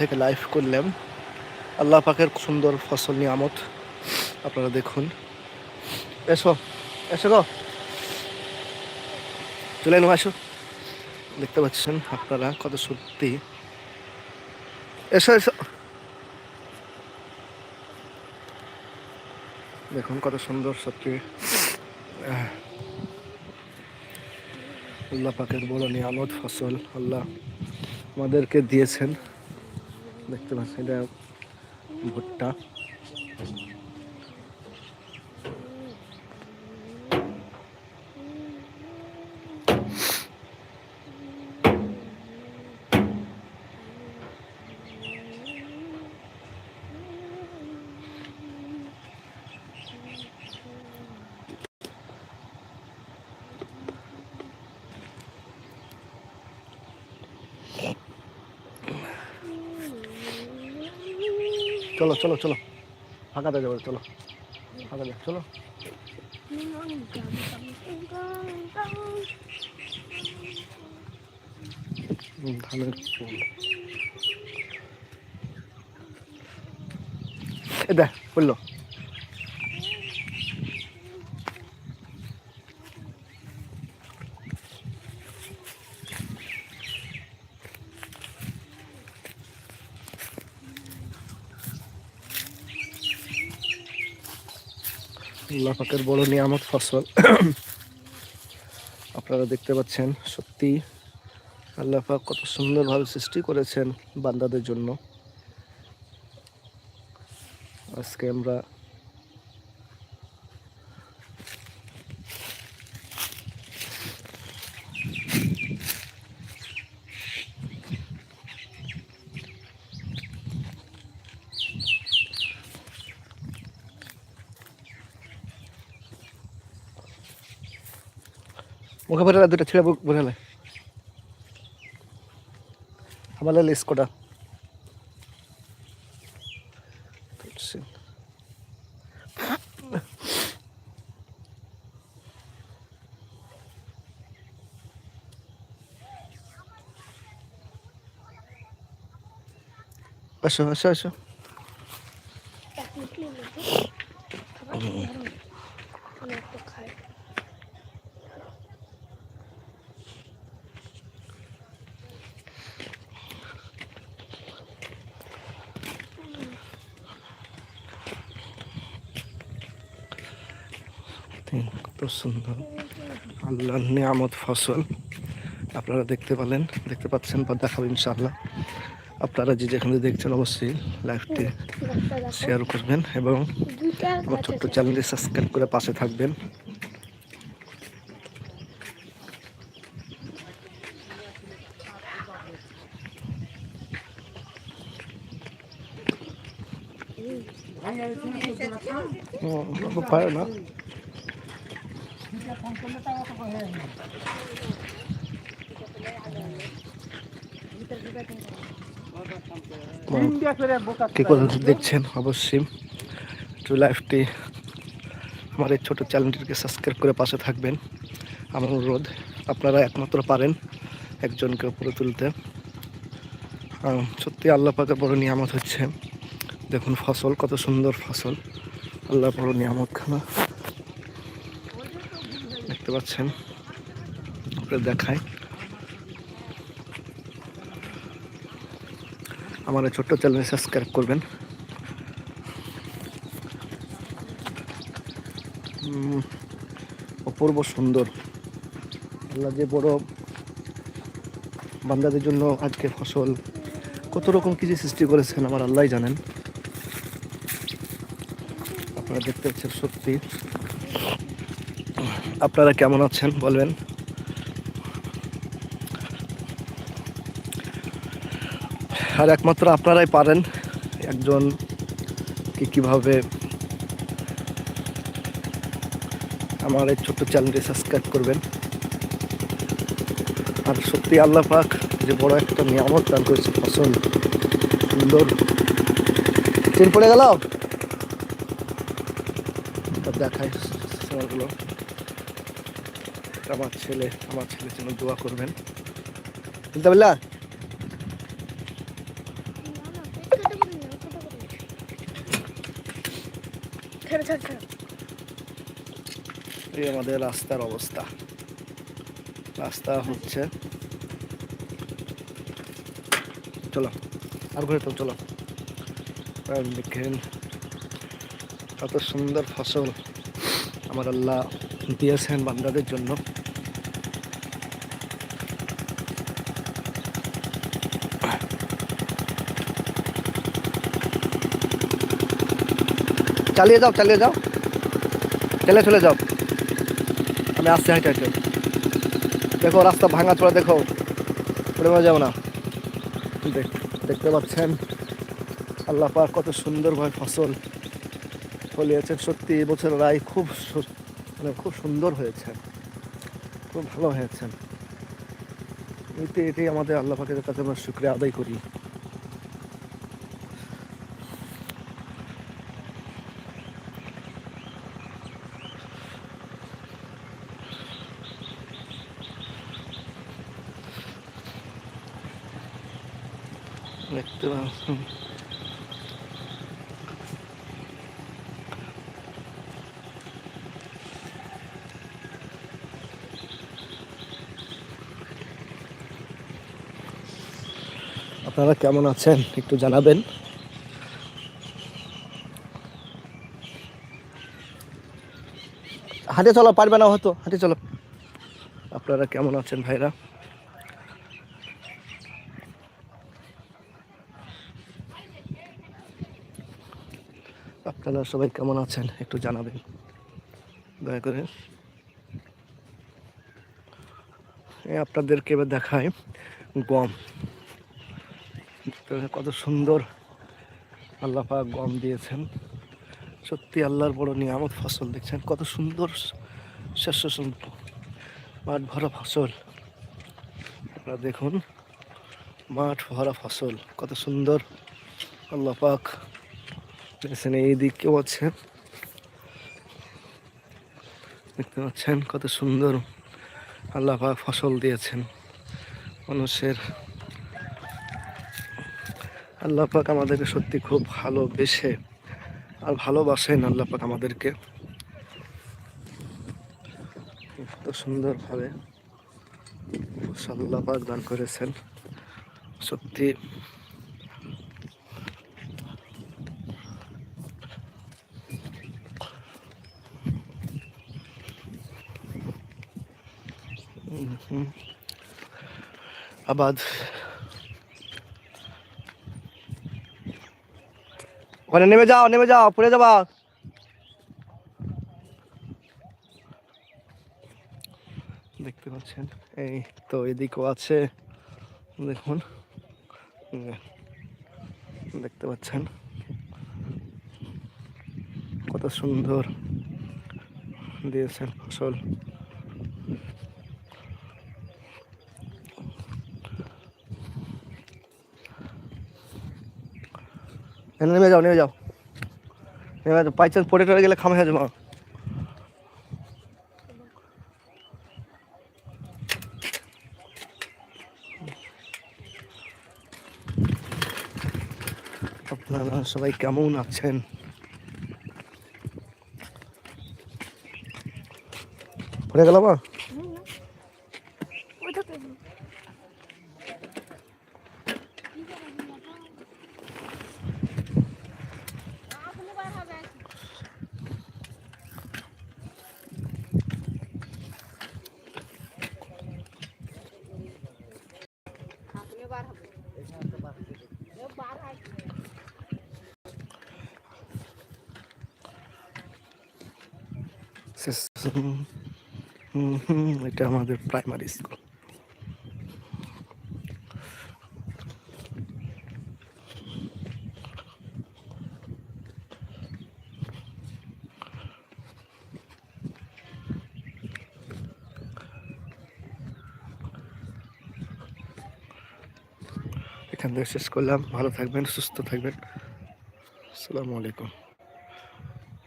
থেকে লাইভ করলাম। আল্লাহ পাকের সুন্দর ফসল, নিয়ামত আপনারা দেখুন। এসো এসো গো। চলে এলো আসো দেখতে পাচ্ছেন আপনারা কত সত্যি। এসো এসো। দেখুন কত সুন্দর সত্যি। আল্লাহ পাকের বড় নিয়ামত, ফসল আল্লাহ আমাদেরকে দিয়েছেন। দেখতে পাচ্ছেন এটা ভুট্টা। চলো চলো চলো। ফাঁকা ফাঁকাতে যাব চলো। ফাঁকা দেওয়া চলো। ধানের ফুল। এ দেখ, বলল। পাকের বড় নিয়ামত, ফসল। আপনারা দেখতে পাচ্ছেন, সত্যি আল্লাহ পাক কত সুন্দরভাবে সৃষ্টি করেছেন বান্দাদের জন্য। আজকে আমরা মুখে ভরে দুটো ছেড়ে বোঝালে আমার লিস্ট কোটা আসো আসো আসো। কত সুন্দর আল্লাহর নিয়ামত ফসল। আপনারা দেখতে পেলেন, দেখতে পাচ্ছেন বা দেখাবো ইনশাআল্লাহ। আপনারা যে যেখানে দেখছেন অবশ্যই লাইভটি শেয়ার করবেন এবং আমার ছোট্ট চ্যানেলটি সাবস্ক্রাইব করে পাশে থাকবেন। পারে না। দেখছেন? অবশ্যই। একটু লাইফটি আমার এই ছোটো চ্যানেলটিকে সাবস্ক্রাইব করে পাশে থাকবেন। আমার অনুরোধ, আপনারা একমাত্র পারেন একজনকে উপরে তুলতে। সত্যি আল্লাহ পাকের বড় নিয়ামত হচ্ছে, দেখুন ফসল, কত সুন্দর ফসল। আল্লাহ বড় নিয়ামত খানা দেখতে পাচ্ছেন। দেখায়। আমার ছোট্ট চ্যানেল সাবস্ক্রাইব করবেন। অপূর্ব সুন্দর। আল্লাহ যে বড় বান্দাদের জন্য আজকে ফসল, কত রকম কিছু সৃষ্টি করেছেন আমার আল্লাহ জানেন। আপনারা দেখতে পাচ্ছেন সত্যি। আপনারা কেমন আছেন বলবেন? আর একমাত্র আপনারাই পারেন একজন কি কীভাবে আমার এই ছোট্ট চ্যানেলটি সাবস্ক্রাইব করবেন। আর সত্যি আল্লাহ পাক যে বড় একটা নিয়ামত দান করেছে, ফসল, সুন্দর। চেন পড়ে গেল? দেখায় সময়গুলো আমার ছেলে আমার ছেলের জন্য দোয়া করবেন। বুঝতে পারলা এই আমাদের রাস্তার অবস্থা। রাস্তা হচ্ছে চলো আর ঘুরে তো চলো। দেখেন কত সুন্দর ফসল আমার আল্লাহ দিয়েছেন বান্দাদের জন্য। চালিয়ে যাও চালিয়ে যাও। চলে চলে যাও। আমি আসছি, হাঁটে হাঁটে। দেখো, রাস্তা ভাঙা চড়া, দেখো। পড়ে যাব না। দেখ, দেখতে পাচ্ছেন? আল্লাহ পাক কত সুন্দরভাবে ফসল ফলিয়েছেন। সত্যি এবছর রায় খুব মানে খুব সুন্দর হয়েছে। খুব ভালো হয়েছে। এতে এটাই আমাদের আল্লাহ পাকের কাছে আমরা শুক্রিয়া আদায় করি। দেখতে পাচ্ছেন আপনারা কেমন আছেন? একটু জানাবেন। হাঁটে চলো, পারবে না হয়তো। হাঁটে চলো। আপনারা কেমন আছেন ভাইরা? আপনারা সবাই কেমন আছেন? একটু জানাবেন। দয়া করে। আপনাদেরকে এবার দেখায় গম। কত সুন্দর। আল্লাহ পাক গম দিয়েছেন। সত্যি আল্লাহর বড় নিয়ামত ফসল, দেখছেন? কত সুন্দর শস্য সম্প মাঠ ভরা ফসল। আপনারা দেখুন, মাঠ ভরা ফসল, কত সুন্দর। আল্লাহ পাক দেখছেন এই দিকেও আছে। দেখতে পাচ্ছেন কত সুন্দর আল্লাহ ফসল দিয়েছেন মানুষের। আল্লাহ পাক আমাদেরকে সত্যি খুব ভালোবেসে আর ভালোবাসেন আল্লাহ পাক আমাদেরকে। কত সুন্দরভাবে আল্লাহ পাক দান করেছেন। সত্যি আবাদ ওখানে নেমে যাও নেমে যাও, পড়ে যাবা। দেখতে পাচ্ছেন, এই তো এদিকেও আছে, দেখুন। দেখতে পাচ্ছেন, কত সুন্দর দিয়েছেন ফসল। নেমে যাও নেমে যাও। নেমে যাও বাই চান্স পড়ে টরে গেলে খামে যাব। আপনারা সবাই কেমন আছেন? পড়ে গেল বা? এটা আমাদের প্রাইমারি স্কুল এখান থেকে শেষ করলাম। ভালো থাকবেন সুস্থ থাকবেন। আসসালামু আলাইকুম।